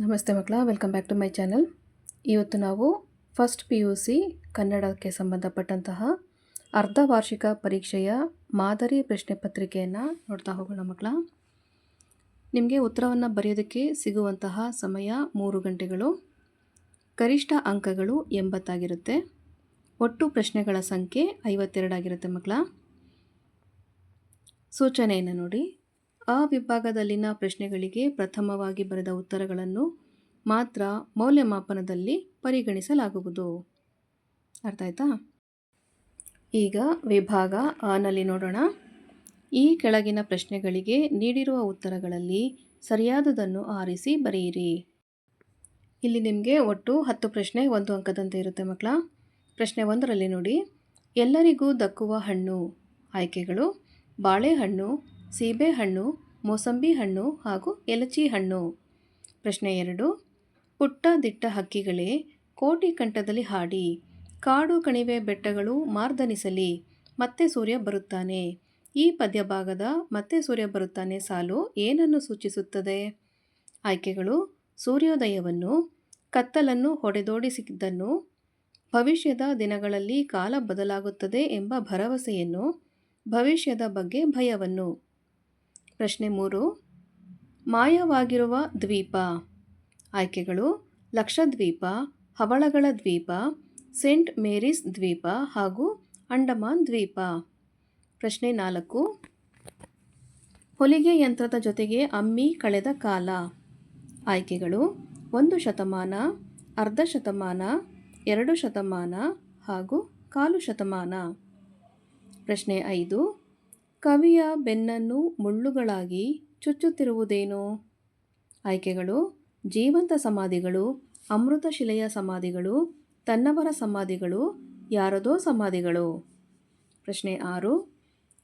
ನಮಸ್ತೆ ಮಕ್ಕಳ welcome back to my channel ಇವತ್ತು ನಾವು ಫಸ್ಟ್ ಪಿ ಯು ಸಿ ಕನ್ನಡಕ್ಕೆ ಸಂಬಂಧಪಟ್ಟಂತಹ ಅರ್ಧ ವಾರ್ಷಿಕ ಪರೀಕ್ಷೆಯ ಮಾದರಿ ಪ್ರಶ್ನೆ ಪತ್ರಿಕೆಯನ್ನು ನೋಡ್ತಾ ಹೋಗೋಣ ಮಕ್ಕಳ. ನಿಮಗೆ ಉತ್ತರವನ್ನು ಬರೆಯೋದಕ್ಕೆ ಸಿಗುವಂತಹ ಸಮಯ ಮೂರು ಗಂಟೆಗಳು. ಗರಿಷ್ಠ ಅಂಕಗಳು ಎಂಬತ್ತಾಗಿರುತ್ತೆ. ಒಟ್ಟು ಪ್ರಶ್ನೆಗಳ ಸಂಖ್ಯೆ ಐವತ್ತೆರಡಾಗಿರುತ್ತೆ ಮಕ್ಕಳ. ಸೂಚನೆಯನ್ನು ನೋಡಿ. ಆ ವಿಭಾಗದಲ್ಲಿನ ಪ್ರಶ್ನೆಗಳಿಗೆ ಪ್ರಥಮವಾಗಿ ಬರೆದ ಉತ್ತರಗಳನ್ನು ಮಾತ್ರ ಮೌಲ್ಯಮಾಪನದಲ್ಲಿ ಪರಿಗಣಿಸಲಾಗುವುದು. ಅರ್ಥ ಆಯ್ತಾ? ಈಗ ವಿಭಾಗ ಆನಲ್ಲಿ ನೋಡೋಣ. ಈ ಕೆಳಗಿನ ಪ್ರಶ್ನೆಗಳಿಗೆ ನೀಡಿರುವ ಉತ್ತರಗಳಲ್ಲಿ ಸರಿಯಾದುದನ್ನು ಆರಿಸಿ ಬರೆಯಿರಿ. ಇಲ್ಲಿ ನಿಮಗೆ ಒಟ್ಟು ಹತ್ತು ಪ್ರಶ್ನೆ ಒಂದು ಅಂಕದಂತೆ ಇರುತ್ತೆ ಮಕ್ಕಳ. ಪ್ರಶ್ನೆ ಒಂದರಲ್ಲಿ ನೋಡಿ. ಎಲ್ಲರಿಗೂ ದಕ್ಕುವ ಹಣ್ಣು. ಆಯ್ಕೆಗಳು, ಬಾಳೆಹಣ್ಣು, ಸೀಬೆಹಣ್ಣು ಮೋಸಂಬಿ ಹಣ್ಣು ಹಾಗೂ ಎಲಚಿ ಹಣ್ಣು. ಪ್ರಶ್ನೆ ಎರಡು. ಪುಟ್ಟ ದಿಟ್ಟ ಹಕ್ಕಿಗಳೇ ಕೋಟಿ ಕಂಠದಲ್ಲಿ ಹಾಡಿ, ಕಾಡು ಕಣಿವೆ ಬೆಟ್ಟಗಳು ಮಾರ್ದನಿಸಲಿ, ಮತ್ತೆ ಸೂರ್ಯ ಬರುತ್ತಾನೆ. ಈ ಪದ್ಯ ಭಾಗದ ಮತ್ತೆ ಸೂರ್ಯ ಬರುತ್ತಾನೆ ಸಾಲು ಏನನ್ನು ಸೂಚಿಸುತ್ತದೆ? ಆಯ್ಕೆಗಳು. ಸೂರ್ಯೋದಯವನ್ನು, ಕತ್ತಲನ್ನು ಹೊಡೆದೋಡಿಸಿದ್ದನ್ನು, ಭವಿಷ್ಯದ ದಿನಗಳಲ್ಲಿ ಕಾಲ ಬದಲಾಗುತ್ತದೆ ಎಂಬ ಭರವಸೆಯನ್ನು, ಭವಿಷ್ಯದ ಬಗ್ಗೆ ಭಯವನ್ನು. ಪ್ರಶ್ನೆ ಮೂರು. ಮಾಯವಾಗಿರುವ ದ್ವೀಪ. ಆಯ್ಕೆಗಳು ಲಕ್ಷದ್ವೀಪ, ಹವಳಗಳ ದ್ವೀಪ, ಸೇಂಟ್ ಮೇರಿಸ್ ದ್ವೀಪ ಹಾಗೂ ಅಂಡಮಾನ್ ದ್ವೀಪ. ಪ್ರಶ್ನೆ ನಾಲ್ಕು. ಹೊಲಿಗೆ ಯಂತ್ರದ ಜೊತೆಗೆ ಅಮ್ಮಿ ಕಳೆದ ಕಾಲ. ಆಯ್ಕೆಗಳು ಒಂದು ಶತಮಾನ, ಅರ್ಧ ಶತಮಾನ, ಎರಡು ಶತಮಾನ ಹಾಗೂ ಕಾಲು ಶತಮಾನ. ಪ್ರಶ್ನೆ ಐದು. ಕವಿಯ ಬೆನ್ನನ್ನು ಮುಳ್ಳುಗಳಾಗಿ ಚುಚ್ಚುತ್ತಿರುವುದೇನು? ಆಯ್ಕೆಗಳು, ಜೀವಂತ ಸಮಾಧಿಗಳು ಅಮೃತಶಿಲೆಯ ಸಮಾಧಿಗಳು, ತನ್ನವರ ಸಮಾಧಿಗಳು, ಯಾರದೋ ಸಮಾಧಿಗಳು. ಪ್ರಶ್ನೆ ಆರು,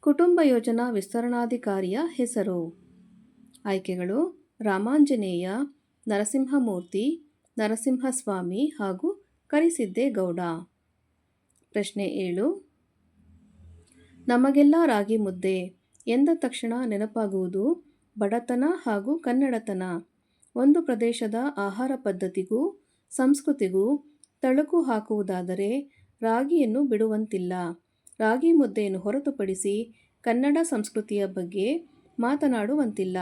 ಕುಟುಂಬ ಯೋಜನಾ ವಿಸ್ತರಣಾಧಿಕಾರಿಯ ಹೆಸರು. ಆಯ್ಕೆಗಳು, ರಾಮಾಂಜನೇಯ, ನರಸಿಂಹಮೂರ್ತಿ, ನರಸಿಂಹಸ್ವಾಮಿ ಹಾಗೂ ಕರಿಸಿದ್ದೇಗೌಡ. ಪ್ರಶ್ನೆ ಏಳು ನಮಗೆಲ್ಲ ರಾಗಿ ಮುದ್ದೆ ಎಂದ ತಕ್ಷಣ ನೆನಪಾಗುವುದು ಬಡತನ ಹಾಗೂ ಕನ್ನಡತನ. ಒಂದು ಪ್ರದೇಶದ ಆಹಾರ ಪದ್ಧತಿಗೂ, ಸಂಸ್ಕೃತಿಗೂ ತಳುಕು ಹಾಕುವುದಾದರೆ ರಾಗಿಯನ್ನು ಬಿಡುವಂತಿಲ್ಲ. ರಾಗಿ ಮುದ್ದೆಯನ್ನು ಹೊರತುಪಡಿಸಿ ಕನ್ನಡ ಸಂಸ್ಕೃತಿಯ ಬಗ್ಗೆ ಮಾತನಾಡುವಂತಿಲ್ಲ.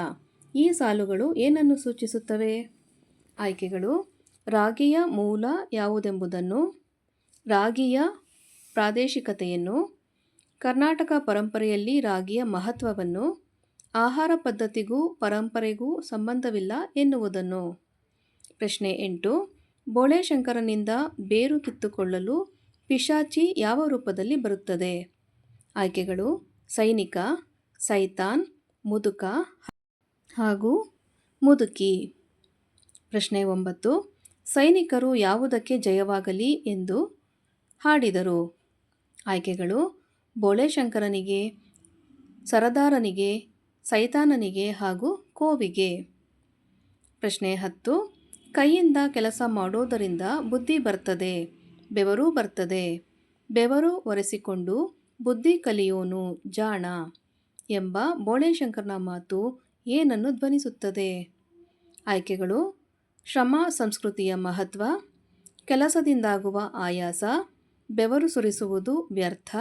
ಈ ಸಾಲುಗಳು ಏನನ್ನು ಸೂಚಿಸುತ್ತವೆ? ಆಯ್ಕೆಗಳು, ರಾಗಿಯ ಮೂಲ ಯಾವುದೆಂಬುದನ್ನು, ರಾಗಿಯ ಪ್ರಾದೇಶಿಕತೆಯನ್ನು ಕರ್ನಾಟಕ ಪರಂಪರೆಯಲ್ಲಿ ರಾಗಿಯ ಮಹತ್ವವನ್ನು, ಆಹಾರ ಪದ್ಧತಿಗೂ ಪರಂಪರೆಗೂ ಸಂಬಂಧವಿಲ್ಲ ಎನ್ನುವುದನ್ನು. ಪ್ರಶ್ನೆ ಎಂಟು, ಬೋಳೆಶಂಕರನಿಂದ ಬೇರು ಕಿತ್ತುಕೊಳ್ಳಲು ಪಿಶಾಚಿ ಯಾವ ರೂಪದಲ್ಲಿ ಬರುತ್ತದೆ? ಆಯ್ಕೆಗಳು, ಸೈನಿಕ, ಸೈತಾನ್, ಮುದುಕ ಹಾಗೂ ಮುದುಕಿ. ಪ್ರಶ್ನೆ ಒಂಬತ್ತು, ಸೈನಿಕರು ಯಾವುದಕ್ಕೆ ಜಯವಾಗಲಿ ಎಂದು ಹಾಡಿದರು? ಆಯ್ಕೆಗಳು ಬೋಳೆಶಂಕರನಿಗೆ, ಸರದಾರನಿಗೆ, ಸೈತಾನನಿಗೆ ಹಾಗೂ ಕೋವಿಗೆ. ಪ್ರಶ್ನೆ ಹತ್ತು. ಕೈಯಿಂದ ಕೆಲಸ ಮಾಡೋದರಿಂದ ಬುದ್ಧಿ ಬರ್ತದೆ, ಬೆವರು ಬರ್ತದೆ. ಬೆವರು ಒರೆಸಿಕೊಂಡು ಬುದ್ಧಿ ಕಲಿಯೋನು ಜಾಣ ಎಂಬ ಬೋಳೆಶಂಕರನ ಮಾತು ಏನನ್ನು ಧ್ವನಿಸುತ್ತದೆ? ಆಯ್ಕೆಗಳು. ಶ್ರಮ ಸಂಸ್ಕೃತಿಯ ಮಹತ್ವ. ಕೆಲಸದಿಂದಾಗುವ ಆಯಾಸ. ಬೆವರು ಸುರಿಸುವುದು ವ್ಯರ್ಥ.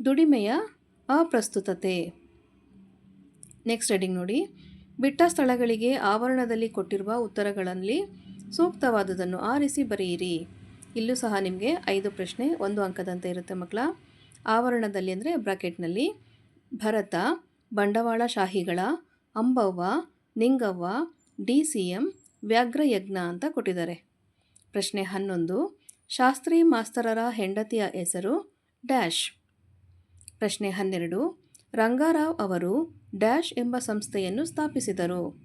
ದುಡಿಮೆಯ ಅಪ್ರಸ್ತುತತೆ. ನೆಕ್ಸ್ಟ್ ಹೆಡಿಂಗ್ ನೋಡಿ. ಬಿಟ್ಟ ಸ್ಥಳಗಳಿಗೆ ಆವರಣದಲ್ಲಿ ಕೊಟ್ಟಿರುವ ಉತ್ತರಗಳಲ್ಲಿ ಸೂಕ್ತವಾದುದನ್ನು ಆರಿಸಿ ಬರೆಯಿರಿ. ಇಲ್ಲೂ ಸಹ ನಿಮಗೆ ಐದು ಪ್ರಶ್ನೆ, ಒಂದು ಅಂಕದಂತೆ ಇರುತ್ತೆ ಮಕ್ಕಳ. ಆವರಣದಲ್ಲಿ ಅಂದರೆ ಬ್ರಾಕೆಟ್ನಲ್ಲಿ, ಭರತ ಬಂಡವಾಳಶಾಹಿಗಳ Ambavva, Ningavva, D C M, ವ್ಯಾಘ್ರಯಜ್ಞ ಅಂತ ಕೊಟ್ಟಿದ್ದಾರೆ. ಪ್ರಶ್ನೆ ಹನ್ನೊಂದು, ಶಾಸ್ತ್ರಿ ಮಾಸ್ತರರ ಹೆಂಡತಿಯ ಹೆಸರು ಡ್ಯಾಶ್. ಪ್ರಶ್ನೆ ಹನ್ನೆರಡು. ರಂಗಾರಾವ್ ಅವರು ಡ್ಯಾಶ್ ಎಂಬ ಸಂಸ್ಥೆಯನ್ನು ಸ್ಥಾಪಿಸಿದರು.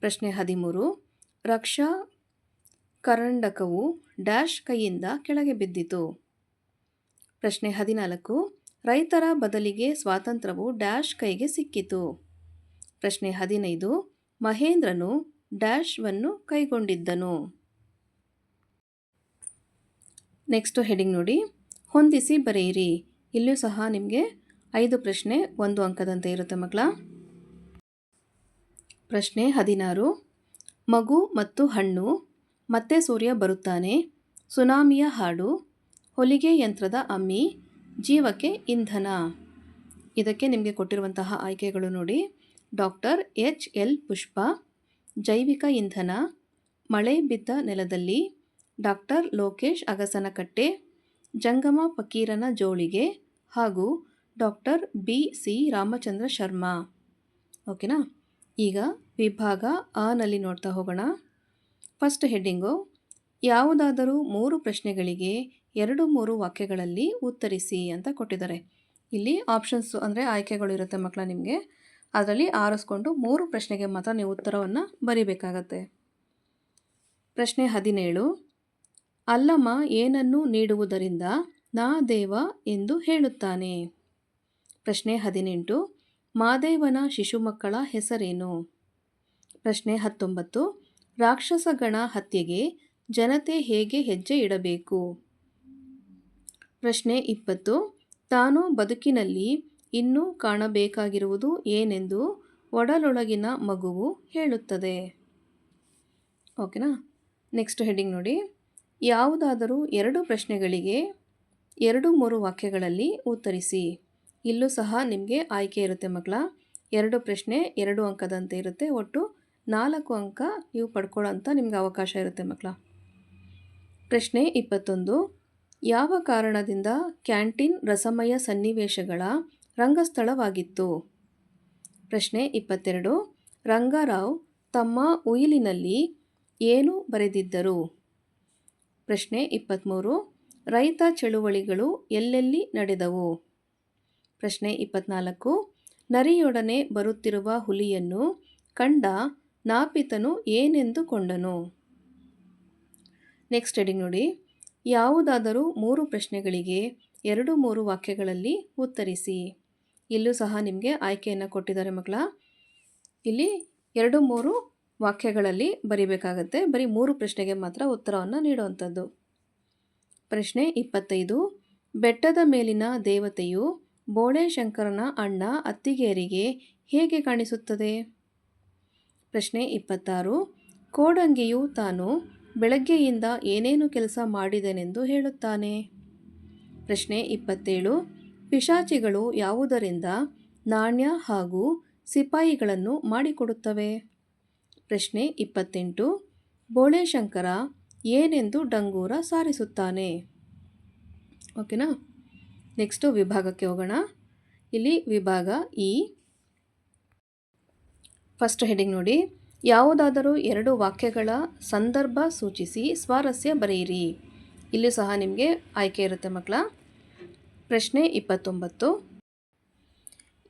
ಪ್ರಶ್ನೆ ಹದಿಮೂರು. ರಕ್ಷಾ ಕರಂಡಕವು ಡ್ಯಾಶ್ ಕೈಯಿಂದ ಕೆಳಗೆ ಬಿದ್ದಿತು. ಪ್ರಶ್ನೆ ಹದಿನಾಲ್ಕು. ರೈತರ ಬದಲಿಗೆ ಸ್ವಾತಂತ್ರ್ಯವು ಡ್ಯಾಶ್ ಕೈಗೆ ಸಿಕ್ಕಿತು. ಪ್ರಶ್ನೆ ಹದಿನೈದು. ಮಹೇಂದ್ರನು ಡ್ಯಾಶ್ವನ್ನು ಕೈಗೊಂಡಿದ್ದನು. ನೆಕ್ಸ್ಟ್ ಹೆಡಿಂಗ್ ನೋಡಿ. ಹೊಂದಿಸಿ ಬರೆಯಿರಿ. ಇಲ್ಲೂ ಸಹ ನಿಮಗೆ ಐದು ಪ್ರಶ್ನೆ, ಒಂದು ಅಂಕದಂತೆ ಇರುತ್ತೆ ಮಗಳ ಪ್ರಶ್ನೆ ಹದಿನಾರು. ಮಗು ಮತ್ತು ಹಣ್ಣು, ಮತ್ತೆ ಸೂರ್ಯ ಬರುತ್ತಾನೆ, ಸುನಾಮಿಯ ಹಾಡು, ಹೊಲಿಗೆ ಯಂತ್ರದ ಅಮ್ಮಿ, ಜೀವಕ್ಕೆ ಇಂಧನ. ಇದಕ್ಕೆ ನಿಮಗೆ ಕೊಟ್ಟಿರುವಂತಹ ಆಯ್ಕೆಗಳು ನೋಡಿ. ಡಾಕ್ಟರ್ ಎಚ್ ಎಲ್ ಪುಷ್ಪ, ಜೈವಿಕ ಇಂಧನ, ಮಳೆ ಬಿದ್ದ ನೆಲದಲ್ಲಿ, ಡಾಕ್ಟರ್ ಲೋಕೇಶ್ ಅಗಸನಕಟ್ಟೆ, ಜಂಗಮ ಫಕೀರನ ಜೋಳಿಗೆ ಹಾಗೂ doctor B C Ramachandra Sharma. ಓಕೆನಾ? ಈಗ ವಿಭಾಗ ಆನಲ್ಲಿ ನಲ್ಲಿ ನೋಡ್ತಾ ಹೋಗೋಣ. ಫಸ್ಟ್ ಹೆಡ್ಡಿಂಗು, ಯಾವುದಾದರೂ ಮೂರು ಪ್ರಶ್ನೆಗಳಿಗೆ ಎರಡು ಮೂರು ವಾಕ್ಯಗಳಲ್ಲಿ ಉತ್ತರಿಸಿ ಅಂತ ಕೊಟ್ಟಿದ್ದಾರೆ. ಇಲ್ಲಿ ಆಪ್ಷನ್ಸು ಅಂದರೆ ಆಯ್ಕೆಗಳು ಇರುತ್ತೆ ಮಕ್ಕಳ ನಿಮಗೆ. ಅದರಲ್ಲಿ ಆರಿಸ್ಕೊಂಡು ಮೂರು ಪ್ರಶ್ನೆಗೆ ಮಾತ್ರ ನೀವು ಉತ್ತರವನ್ನು ಬರೀಬೇಕಾಗತ್ತೆ. ಪ್ರಶ್ನೆ ಹದಿನೇಳು, ಅಲ್ಲಮ್ಮ ಏನನ್ನು ನೀಡುವುದರಿಂದ ನಾ ದೇವ ಎಂದು ಹೇಳುತ್ತಾನೆ. ಪ್ರಶ್ನೆ ಹದಿನೆಂಟು. ಮಾದೇವನ ಶಿಶು ಮಕ್ಕಳ ಹೆಸರೇನು? ಪ್ರಶ್ನೆ ಹತ್ತೊಂಬತ್ತು. ರಾಕ್ಷಸಗಣ ಹತ್ಯೆಗೆ ಜನತೆ ಹೇಗೆ ಹೆಜ್ಜೆ ಇಡಬೇಕು? ಪ್ರಶ್ನೆ ಇಪ್ಪತ್ತು. ತಾನು ಬದುಕಿನಲ್ಲಿ ಇನ್ನೂ ಕಾಣಬೇಕಾಗಿರುವುದು ಏನೆಂದು ಒಡಲೊಳಗಿನ ಮಗುವು ಹೇಳುತ್ತದೆ. ಓಕೆನಾ? ನೆಕ್ಸ್ಟ್ ಹೆಡ್ಡಿಂಗ್ ನೋಡಿ. ಯಾವುದಾದರೂ ಎರಡು ಪ್ರಶ್ನೆಗಳಿಗೆ ಎರಡು ಮೂರು ವಾಕ್ಯಗಳಲ್ಲಿ ಉತ್ತರಿಸಿ. ಇಲ್ಲೂ ಸಹ ನಿಮಗೆ ಆಯ್ಕೆ ಇರುತ್ತೆ ಮಕ್ಕಳ ಎರಡು ಪ್ರಶ್ನೆ, ಎರಡು ಅಂಕದಂತೆ ಇರುತ್ತೆ. ಒಟ್ಟು ನಾಲ್ಕು ಅಂಕ ನೀವು ಪಡ್ಕೊಳ್ಳೋಂಥ ನಿಮ್ಗೆ ಅವಕಾಶ ಇರುತ್ತೆ ಮಕ್ಕಳ ಪ್ರಶ್ನೆ ಇಪ್ಪತ್ತೊಂದು. ಯಾವ ಕಾರಣದಿಂದ ಕ್ಯಾಂಟೀನ್ ರಸಮಯ ಸನ್ನಿವೇಶಗಳ ರಂಗಸ್ಥಳವಾಗಿತ್ತು? ಪ್ರಶ್ನೆ ಇಪ್ಪತ್ತೆರಡು. ರಂಗಾರಾವ್ ತಮ್ಮ ಉಯಿಲಿನಲ್ಲಿ ಏನು ಬರೆದಿದ್ದರು? ಪ್ರಶ್ನೆ ಇಪ್ಪತ್ತ್ಮೂರು ರೈತ ಚಳುವಳಿಗಳು ಎಲ್ಲೆಲ್ಲಿ ನಡೆದವು? ಪ್ರಶ್ನೆ ಇಪ್ಪತ್ನಾಲ್ಕು. ನರಿಯೊಡನೆ ಬರುತ್ತಿರುವ ಹುಲಿಯನ್ನು ಕಂಡ ನಾಪಿತನು ಏನೆಂದುಕೊಂಡನು? ನೆಕ್ಸ್ಟ್ ಹೆಡಿಂಗ್ ನೋಡಿ. ಯಾವುದಾದರೂ ಮೂರು ಪ್ರಶ್ನೆಗಳಿಗೆ ಎರಡು ಮೂರು ವಾಕ್ಯಗಳಲ್ಲಿ ಉತ್ತರಿಸಿ. ಇಲ್ಲೂ ಸಹ ನಿಮಗೆ ಆಯ್ಕೆಯನ್ನು ಕೊಟ್ಟಿದ್ದಾರೆ ಮಕ್ಕಳ. ಇಲ್ಲಿ ಎರಡು ಮೂರು ವಾಕ್ಯಗಳಲ್ಲಿ ಬರಿಬೇಕಾಗತ್ತೆ. ಬರೀ ಮೂರು ಪ್ರಶ್ನೆಗೆ ಮಾತ್ರ ಉತ್ತರವನ್ನು ನೀಡುವಂಥದ್ದು. ಪ್ರಶ್ನೆ ಇಪ್ಪತ್ತೈದು. ಬೆಟ್ಟದ ಮೇಲಿನ ದೇವತೆಯು ಬೋಳೇಶಂಕರನ ಅಣ್ಣ ಅತ್ತಿಗೆಯರಿಗೆ ಹೇಗೆ ಕಾಣಿಸುತ್ತದೆ? ಪ್ರಶ್ನೆ ಇಪ್ಪತ್ತಾರು. ಕೋಡಂಗಿಯು ತಾನು ಬೆಳಗ್ಗೆಯಿಂದ ಏನೇನು ಕೆಲಸ ಮಾಡಿದನೆಂದು ಹೇಳುತ್ತಾನೆ? ಪ್ರಶ್ನೆ ಇಪ್ಪತ್ತೇಳು. ಪಿಶಾಚಿಗಳು ಯಾವುದರಿಂದ ನಾಣ್ಯ ಹಾಗೂ ಸಿಪಾಯಿಗಳನ್ನು ಮಾಡಿಕೊಡುತ್ತವೆ? ಪ್ರಶ್ನೆ ಇಪ್ಪತ್ತೆಂಟು. ಬೋಳೇಶಂಕರ ಏನೆಂದು ಡಂಗೂರ ಸಾರಿಸುತ್ತಾನೆ. ಓಕೆನಾ? ನೆಕ್ಸ್ಟು ವಿಭಾಗಕ್ಕೆ ಹೋಗೋಣ. ಇಲ್ಲಿ ವಿಭಾಗ ಇ. ಫಸ್ಟ್ ಹೆಡಿಂಗ್ ನೋಡಿ. ಯಾವುದಾದರೂ ಎರಡು ವಾಕ್ಯಗಳ ಸಂದರ್ಭ ಸೂಚಿಸಿ ಸ್ವಾರಸ್ಯ ಬರೆಯಿರಿ. ಇಲ್ಲಿ ಸಹ ನಿಮಗೆ ಆಯ್ಕೆ ಇರುತ್ತೆ ಮಕ್ಕಳ. ಪ್ರಶ್ನೆ ಇಪ್ಪತ್ತೊಂಬತ್ತು.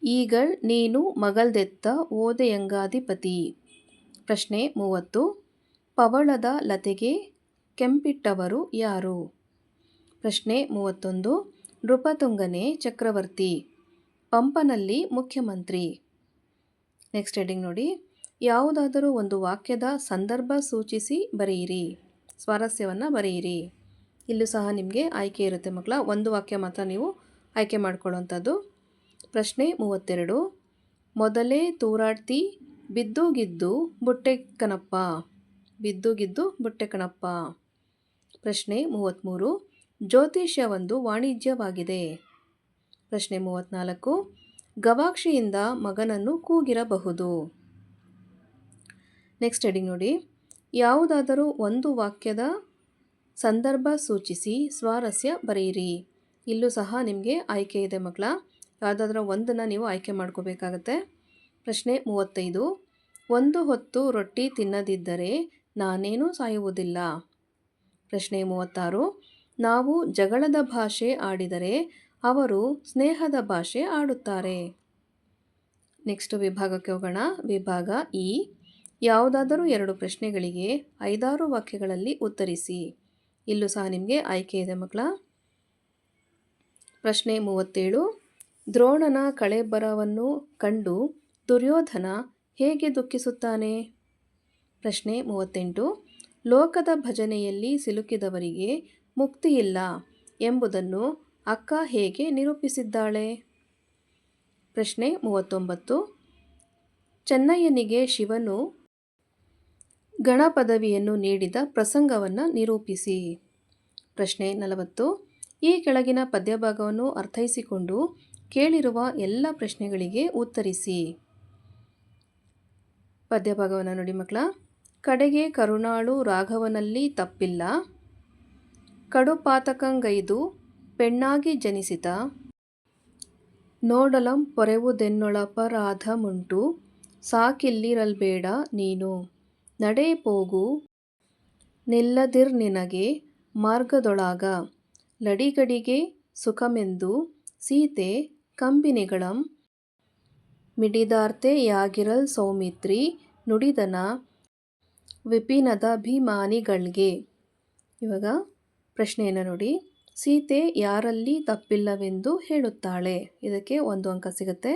ಈಗಳ್ ನೀನು ಮಗಲ್ದೆತ್ತ ಓದೆಯಂಗಾಧಿಪತಿ. ಪ್ರಶ್ನೆ ಮೂವತ್ತು. ಪವಳದ ಲತೆಗೆ ಕೆಂಪಿಟ್ಟವರು ಯಾರು? ಪ್ರಶ್ನೆ ಮೂವತ್ತೊಂದು. ನೃಪತುಂಗನೇ ಚಕ್ರವರ್ತಿ, ಪಂಪನಲ್ಲಿ ಮುಖ್ಯಮಂತ್ರಿ. ನೆಕ್ಸ್ಟ್ ಹೆಡಿಂಗ್ ನೋಡಿ. ಯಾವುದಾದರೂ ಒಂದು ವಾಕ್ಯದ ಸಂದರ್ಭ ಸೂಚಿಸಿ ಬರೆಯಿರಿ. ಸ್ವಾರಸ್ಯವನ್ನು ಬರೆಯಿರಿ. ಇಲ್ಲೂ ಸಹ ನಿಮಗೆ ಆಯ್ಕೆ ಇರುತ್ತೆ ಮಕ್ಕಳ, ಒಂದು ವಾಕ್ಯ ಮಾತ್ರ ನೀವು ಆಯ್ಕೆ ಮಾಡ್ಕೊಳ್ಳುವಂಥದ್ದು. ಪ್ರಶ್ನೆ ಮೂವತ್ತೆರಡು. ಮೊದಲೇ ತೂರಾಡ್ತಿ ಬಿದ್ದುಗಿದ್ದು ಬುಟ್ಟೆ ಕಣಪ್ಪ. ಬಿದ್ದುಗಿದ್ದು ಬುಟ್ಟೆ ಕಣಪ್ಪ. ಪ್ರಶ್ನೆ ಮೂವತ್ತ್ಮೂರು ಜ್ಯೋತಿಷ್ಯ ಒಂದು ವಾಣಿಜ್ಯವಾಗಿದೆ. ಪ್ರಶ್ನೆ ಮೂವತ್ತ್ನಾಲ್ಕು ಗವಾಕ್ಷಿಯಿಂದ ಮಗನನ್ನು ಕೂಗಿರಬಹುದು. ನೆಕ್ಸ್ಟ್ ಹೆಡಿಂಗ್ ನೋಡಿ. ಯಾವುದಾದರೂ ಒಂದು ವಾಕ್ಯದ ಸಂದರ್ಭ ಸೂಚಿಸಿ ಸ್ವಾರಸ್ಯ ಬರೆಯಿರಿ. ಇಲ್ಲೂ ಸಹ ನಿಮಗೆ ಆಯ್ಕೆ ಇದೆ ಮಕ್ಕಳ. ಯಾವುದಾದ್ರೂ ಒಂದನ್ನು ನೀವು ಆಯ್ಕೆ ಮಾಡ್ಕೋಬೇಕಾಗತ್ತೆ. ಪ್ರಶ್ನೆ ಮೂವತ್ತೈದು. ಒಂದು ಹೊತ್ತು ರೊಟ್ಟಿ ತಿನ್ನದಿದ್ದರೆ ನಾನೇನೂ ಸಾಯುವುದಿಲ್ಲ. ಪ್ರಶ್ನೆ ಮೂವತ್ತಾರು. ನಾವು ಜಗಳದ ಭಾಷೆ ಆಡಿದರೆ ಅವರು ಸ್ನೇಹದ ಭಾಷೆ ಆಡುತ್ತಾರೆ. ನೆಕ್ಸ್ಟ್ ವಿಭಾಗಕ್ಕೆ ಹೋಗೋಣ. ವಿಭಾಗ ಇ. ಯಾವುದಾದರೂ ಎರಡು ಪ್ರಶ್ನೆಗಳಿಗೆ ಐದಾರು ವಾಕ್ಯಗಳಲ್ಲಿ ಉತ್ತರಿಸಿ. ಇಲ್ಲೂ ಸಹ ನಿಮಗೆ ಆಯ್ಕೆ ಇದೆ ಮಕ್ಕಳ. ಪ್ರಶ್ನೆ ಮೂವತ್ತೇಳು. ದ್ರೋಣನ ಕಳೆಬರವನ್ನು ಕಂಡು ದುರ್ಯೋಧನ ಹೇಗೆ ದುಃಖಿಸುತ್ತಾನೆ? ಪ್ರಶ್ನೆ ಮೂವತ್ತೆಂಟು. ಲೋಕದ ಭಜನೆಯಲ್ಲಿ ಸಿಲುಕಿದವರಿಗೆ ಮುಕ್ತಿಯಿಲ್ಲ ಎಂಬುದನ್ನು ಅಕ್ಕ ಹೇಗೆ ನಿರೂಪಿಸಿದ್ದಾಳೆ? ಪ್ರಶ್ನೆ ಮೂವತ್ತೊಂಬತ್ತು. ಚೆನ್ನಯ್ಯನಿಗೆ ಶಿವನು ಗಣ ಪದವಿಯನ್ನು ನೀಡಿದ ಪ್ರಸಂಗವನ್ನು ನಿರೂಪಿಸಿ. ಪ್ರಶ್ನೆ ನಲವತ್ತು. ಈ ಕೆಳಗಿನ ಪದ್ಯಭಾಗವನ್ನು ಅರ್ಥೈಸಿಕೊಂಡು ಕೇಳಿರುವ ಎಲ್ಲ ಪ್ರಶ್ನೆಗಳಿಗೆ ಉತ್ತರಿಸಿ. ಪದ್ಯಭಾಗವನ್ನು ನೋಡಿ ಮಕ್ಕಳ. ಕಡೆಗೆ ಕರುಣಾಳು ರಾಘವನಲ್ಲಿ ತಪ್ಪಿಲ್ಲ. ಕಡುಪಾತಕಂಗೈದು ಪೆಣ್ಣಾಗಿ ಜನಿಸಿತ ನೋಡಲಂ ಪೊರೆವುದೆನ್ನೊಳಪರಾಧಮುಂಟು ಸಾಕಿಲ್ಲಿರಲ್ಬೇಡ ನೀನು. ನಡೆ ಪೋಗು. ನಿಲ್ಲದಿರ್ ನಿನಗೆ ಮಾರ್ಗದೊಳಾಗ. ಲಡಿಗಡಿಗೆ ಸುಖಮೆಂದು ಸೀತೆ ಕಂಬಿನಿಗಳಂ. ಮಿಡಿದಾರ್ತೆಯಾಗಿರಲ್ ಸೌಮಿತ್ರಿ ನುಡಿದನ ವಿಪಿನದಭಿಮಾನಿಗಳ್ಗೆ ಇವಾಗ ಪ್ರಶ್ನೆಯನ್ನು ನೋಡಿ. ಸೀತೆ ಯಾರಲ್ಲಿ ತಪ್ಪಿಲ್ಲವೆಂದು ಹೇಳುತ್ತಾಳೆ. ಇದಕ್ಕೆ ಒಂದು ಅಂಕ ಸಿಗುತ್ತೆ.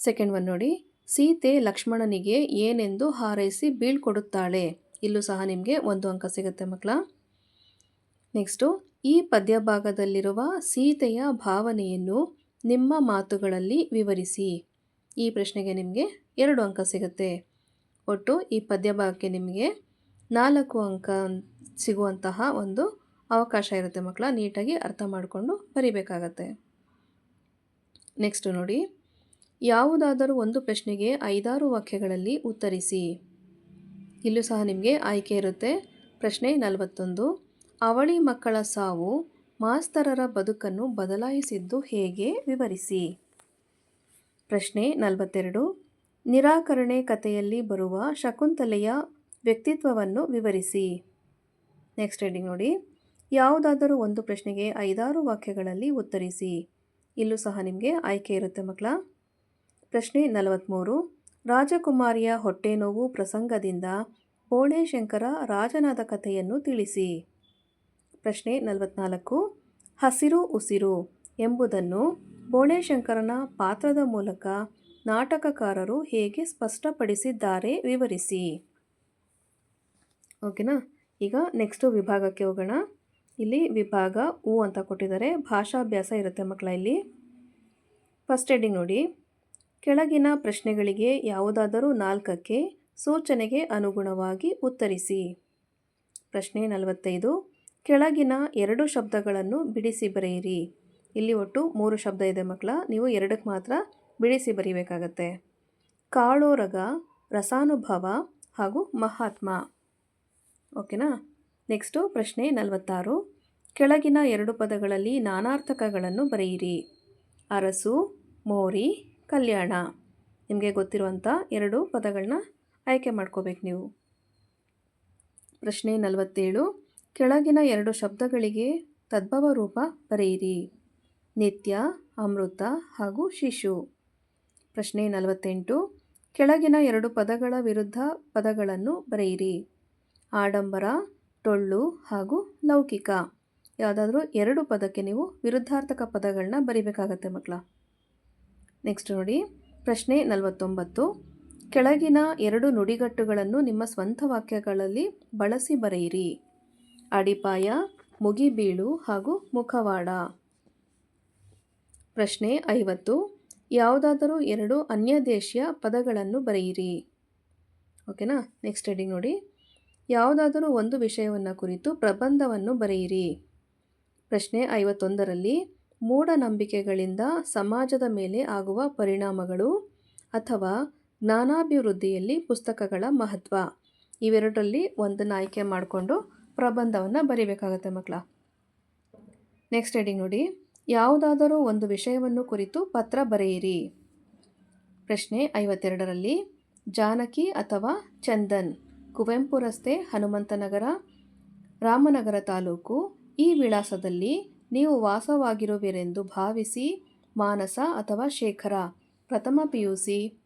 ಸೆಕೆಂಡ್ ಒನ್ ನೋಡಿ. ಸೀತೆ ಲಕ್ಷ್ಮಣನಿಗೆ ಏನೆಂದು ಹಾರೈಸಿ ಬೀಳ್ಕೊಡುತ್ತಾಳೆ. ಇಲ್ಲೂ ಸಹ ನಿಮಗೆ ಒಂದು ಅಂಕ ಸಿಗುತ್ತೆ ಮಕ್ಕಳ. ನೆಕ್ಸ್ಟು, ಈ ಪದ್ಯಭಾಗದಲ್ಲಿರುವ ಸೀತೆಯ ಭಾವನೆಯನ್ನು ನಿಮ್ಮ ಮಾತುಗಳಲ್ಲಿ ವಿವರಿಸಿ. ಈ ಪ್ರಶ್ನೆಗೆ ನಿಮಗೆ ಎರಡು ಅಂಕ ಸಿಗುತ್ತೆ. ಒಟ್ಟು ಈ ಪದ್ಯ ಭಾಗಕ್ಕೆ ನಿಮಗೆ ನಾಲ್ಕು ಅಂಕ ಸಿಗುವಂತಹ ಒಂದು ಅವಕಾಶ ಇರುತ್ತೆ ಮಕ್ಕಳ, ನೀಟಾಗಿ ಅರ್ಥ ಮಾಡಿಕೊಂಡು ಬರಿಬೇಕಾಗತ್ತೆ. ನೆಕ್ಸ್ಟು ನೋಡಿ. ಯಾವುದಾದರೂ ಒಂದು ಪ್ರಶ್ನೆಗೆ ಐದಾರು ವಾಕ್ಯಗಳಲ್ಲಿ ಉತ್ತರಿಸಿ. ಇಲ್ಲೂ ಸಹ ನಿಮಗೆ ಆಯ್ಕೆ ಇರುತ್ತೆ. ಪ್ರಶ್ನೆ ನಲವತ್ತೊಂದು. ಅವಳಿ ಮಕ್ಕಳ ಸಾವು ಮಾಸ್ತರರ ಬದುಕನ್ನು ಬದಲಾಯಿಸಿದ್ದು ಹೇಗೆ? ವಿವರಿಸಿ. ಪ್ರಶ್ನೆ ನಲವತ್ತೆರಡು. ನಿರಾಕರಣೆ ಕಥೆಯಲ್ಲಿ ಬರುವ ಶಕುಂತಲೆಯ ವ್ಯಕ್ತಿತ್ವವನ್ನು ವಿವರಿಸಿ. ನೆಕ್ಸ್ಟ್ ರೀಡಿಂಗ್ ನೋಡಿ. ಯಾವುದಾದರೂ ಒಂದು ಪ್ರಶ್ನೆಗೆ ಐದಾರು ವಾಕ್ಯಗಳಲ್ಲಿ ಉತ್ತರಿಸಿ. ಇಲ್ಲೂ ಸಹ ನಿಮಗೆ ಆಯ್ಕೆ ಇರುತ್ತೆ ಮಕ್ಕಳ. ಪ್ರಶ್ನೆ ನಲವತ್ತ್ಮೂರು ರಾಜಕುಮಾರಿಯ ಹೊಟ್ಟೆ ನೋವು ಪ್ರಸಂಗದಿಂದ ಬೋಳೇಶಂಕರ ರಾಜನಾದ ಕಥೆಯನ್ನು ತಿಳಿಸಿ. ಪ್ರಶ್ನೆ ನಲವತ್ನಾಲ್ಕು. ಹಸಿರು ಉಸಿರು ಎಂಬುದನ್ನು ಬೋಳೇಶಂಕರನ ಪಾತ್ರದ ಮೂಲಕ ನಾಟಕಕಾರರು ಹೇಗೆ ಸ್ಪಷ್ಟಪಡಿಸಿದ್ದಾರೆ ವಿವರಿಸಿ. ಓಕೆನಾ? ಈಗ ನೆಕ್ಸ್ಟು ವಿಭಾಗಕ್ಕೆ ಹೋಗೋಣ. ಇಲ್ಲಿ ವಿಭಾಗ ಹೂ ಅಂತ ಕೊಟ್ಟಿದ್ದಾರೆ. ಭಾಷಾಭ್ಯಾಸ ಇರುತ್ತೆ ಮಕ್ಕಳ ಇಲ್ಲಿ. ಫಸ್ಟ್ ಎಡಿಂಗ್ ನೋಡಿ. ಕೆಳಗಿನ ಪ್ರಶ್ನೆಗಳಿಗೆ ಯಾವುದಾದರೂ ನಾಲ್ಕಕ್ಕೆ ಸೂಚನೆಗೆ ಅನುಗುಣವಾಗಿ ಉತ್ತರಿಸಿ. ಪ್ರಶ್ನೆ ನಲವತ್ತೈದು. ಕೆಳಗಿನ ಎರಡು ಶಬ್ದಗಳನ್ನು ಬಿಡಿಸಿ ಬರೆಯಿರಿ. ಇಲ್ಲಿ ಒಟ್ಟು ಮೂರು ಶಬ್ದ ಇದೆ ಮಕ್ಕಳ. ನೀವು ಎರಡಕ್ಕೆ ಮಾತ್ರ ಬಿಡಿಸಿ ಬರೀಬೇಕಾಗತ್ತೆ. ಕಾಳೋರಗ ರಸಾನುಭವ ಹಾಗೂ ಮಹಾತ್ಮ. ಓಕೆನಾ? ನೆಕ್ಸ್ಟು ಪ್ರಶ್ನೆ ನಲವತ್ತಾರು. ಕೆಳಗಿನ ಎರಡು ಪದಗಳಲ್ಲಿ ನಾನಾರ್ಥಕಗಳನ್ನು ಬರೆಯಿರಿ. ಅರಸು, ಮೋರಿ, ಕಲ್ಯಾಣ. ನಿಮಗೆ ಗೊತ್ತಿರುವಂಥ ಎರಡು ಪದಗಳನ್ನ ಆಯ್ಕೆ ಮಾಡ್ಕೋಬೇಕು ನೀವು. ಪ್ರಶ್ನೆ ನಲವತ್ತೇಳು. ಕೆಳಗಿನ ಎರಡು ಶಬ್ದಗಳಿಗೆ ತದ್ಭವ ರೂಪ ಬರೆಯಿರಿ. ನಿತ್ಯ, ಅಮೃತ ಹಾಗೂ ಶಿಶು. ಪ್ರಶ್ನೆ ನಲವತ್ತೆಂಟು. ಕೆಳಗಿನ ಎರಡು ಪದಗಳ ವಿರುದ್ಧ ಪದಗಳನ್ನು ಬರೆಯಿರಿ. ಆಡಂಬರ, ಟೊಳ್ಳು ಹಾಗೂ ಲೌಕಿಕ. ಯಾವುದಾದ್ರೂ ಎರಡು ಪದಕ್ಕೆ ನೀವು ವಿರುದ್ಧಾರ್ಥಕ ಪದಗಳನ್ನ ಬರಿಬೇಕಾಗತ್ತೆ ಮಕ್ಕಳ ನೆಕ್ಸ್ಟ್ ನೋಡಿ. ಪ್ರಶ್ನೆ ನಲವತ್ತೊಂಬತ್ತು. ಕೆಳಗಿನ ಎರಡು ನುಡಿಗಟ್ಟುಗಳನ್ನು ನಿಮ್ಮ ಸ್ವಂತ ವಾಕ್ಯಗಳಲ್ಲಿ ಬಳಸಿ ಬರೆಯಿರಿ. ಅಡಿಪಾಯ, ಮುಗಿಬೀಳು ಹಾಗೂ ಮುಖವಾಡ. ಪ್ರಶ್ನೆ ಐವತ್ತು. ಯಾವುದಾದರೂ ಎರಡು ಅನ್ಯ ದೇಶೀಯ ಪದಗಳನ್ನು ಬರೆಯಿರಿ. ಓಕೆನಾ? ನೆಕ್ಸ್ಟ್ ಹೆಡಿಂಗ್ ನೋಡಿ. ಯಾವುದಾದರೂ ಒಂದು ವಿಷಯವನ್ನು ಕುರಿತು ಪ್ರಬಂಧವನ್ನು ಬರೆಯಿರಿ. ಪ್ರಶ್ನೆ ಐವತ್ತೊಂದರಲ್ಲಿ, ಮೂಢನಂಬಿಕೆಗಳಿಂದ ಸಮಾಜದ ಮೇಲೆ ಆಗುವ ಪರಿಣಾಮಗಳು ಅಥವಾ ಜ್ಞಾನಾಭಿವೃದ್ಧಿಯಲ್ಲಿ ಪುಸ್ತಕಗಳ ಮಹತ್ವ, ಇವೆರಡರಲ್ಲಿ ಒಂದನ್ನು ಆಯ್ಕೆ ಮಾಡಿಕೊಂಡು ಪ್ರಬಂಧವನ್ನು ಬರೀಬೇಕಾಗತ್ತೆ ಮಕ್ಕಳ ನೆಕ್ಸ್ಟ್ ಹೆಡಿಂಗ್ ನೋಡಿ. ಯಾವುದಾದರೂ ಒಂದು ವಿಷಯವನ್ನು ಕುರಿತು ಪತ್ರ ಬರೆಯಿರಿ. ಪ್ರಶ್ನೆ ಐವತ್ತೆರಡರಲ್ಲಿ, ಜಾನಕಿ ಅಥವಾ ಚಂದನ್ ಕುವೆಂಪು ರಸ್ತೆ ಹನುಮಂತನಗರ, ರಾಮನಗರ ತಾಲೂಕು, ಈ ವಿಳಾಸದಲ್ಲಿ ನೀವು ವಾಸವಾಗಿರುವಿರೆಂದು ಭಾವಿಸಿ ಮಾನಸ ಅಥವಾ ಶೇಖರ, ಪ್ರಥಮ ಪಿ ಯು ಸಿ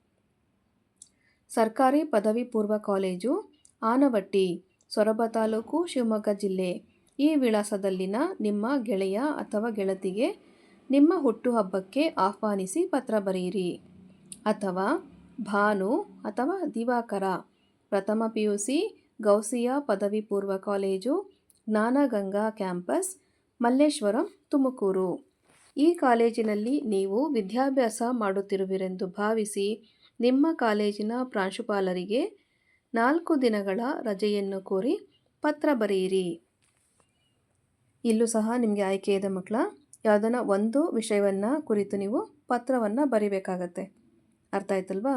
ಸರ್ಕಾರಿ ಪದವಿ ಪೂರ್ವ ಕಾಲೇಜು, ಆನವಟ್ಟಿ, ಸೊರಬ ತಾಲೂಕು, ಶಿವಮೊಗ್ಗ ಜಿಲ್ಲೆ. ಈ ವಿಳಾಸದಲ್ಲಿನ ನಿಮ್ಮ ಗೆಳೆಯ ಅಥವಾ ಗೆಳತಿಗೆ ನಿಮ್ಮ ಹುಟ್ಟುಹಬ್ಬಕ್ಕೆ ಆಹ್ವಾನಿಸಿ ಪತ್ರ ಬರೆಯಿರಿ. ಅಥವಾ ಭಾನು ಅಥವಾ ದಿವಾಕರ, ಪ್ರಥಮ ಪಿ ಯು ಸಿ ಗೌಸಿಯಾ ಪದವಿ ಪೂರ್ವ ಕಾಲೇಜು, ಜ್ಞಾನಗಂಗಾ ಕ್ಯಾಂಪಸ್, ಮಲ್ಲೇಶ್ವರಂ, ತುಮಕೂರು. ಈ ಕಾಲೇಜಿನಲ್ಲಿ ನೀವು ವಿದ್ಯಾಭ್ಯಾಸ ಮಾಡುತ್ತಿರುವಿರೆಂದು ಭಾವಿಸಿ ನಿಮ್ಮ ಕಾಲೇಜಿನ ಪ್ರಾಂಶುಪಾಲರಿಗೆ ನಾಲ್ಕು ದಿನಗಳ ರಜೆಯನ್ನು ಕೋರಿ ಪತ್ರ ಬರೆಯಿರಿ. ಇಲ್ಲೂ ಸಹ ನಿಮಗೆ ಆಯ್ಕೆ ಇದೆ ಮಕ್ಕಳ. ಯಾವುದನ್ನ ಒಂದು ವಿಷಯವನ್ನು ಕುರಿತು ನೀವು ಪತ್ರವನ್ನು ಬರಿಬೇಕಾಗತ್ತೆ. ಅರ್ಥ ಆಯ್ತಲ್ವಾ?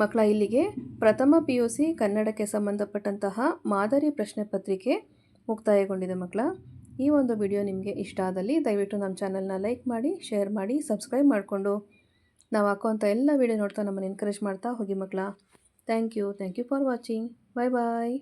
ಮಕ್ಕಳ, ಇಲ್ಲಿಗೆ ಪ್ರಥಮ ಪಿ ಯು ಸಿ ಕನ್ನಡಕ್ಕೆ ಸಂಬಂಧಪಟ್ಟಂತಹ ಮಾದರಿ ಪ್ರಶ್ನೆ ಪತ್ರಿಕೆ ಮುಕ್ತಾಯಗೊಂಡಿದೆ ಮಕ್ಕಳ. ಈ ಒಂದು ವಿಡಿಯೋ ನಿಮಗೆ ಇಷ್ಟ ಆದಲ್ಲಿ ದಯವಿಟ್ಟು ನಮ್ಮ ಚಾನಲ್ನ ಲೈಕ್ ಮಾಡಿ, ಶೇರ್ ಮಾಡಿ, ಸಬ್ಸ್ಕ್ರೈಬ್ ಮಾಡಿಕೊಂಡು. ನಾವು ಹಾಕೋಂಥ ಎಲ್ಲ ವಿಡಿಯೋ ನೋಡ್ತಾ ನಮ್ಮನ್ನು ಎನ್ಕರೇಜ್ ಮಾಡ್ತಾ ಹೋಗಿ ಮಕ್ಕಳ. Thank you thank you for watching bye bye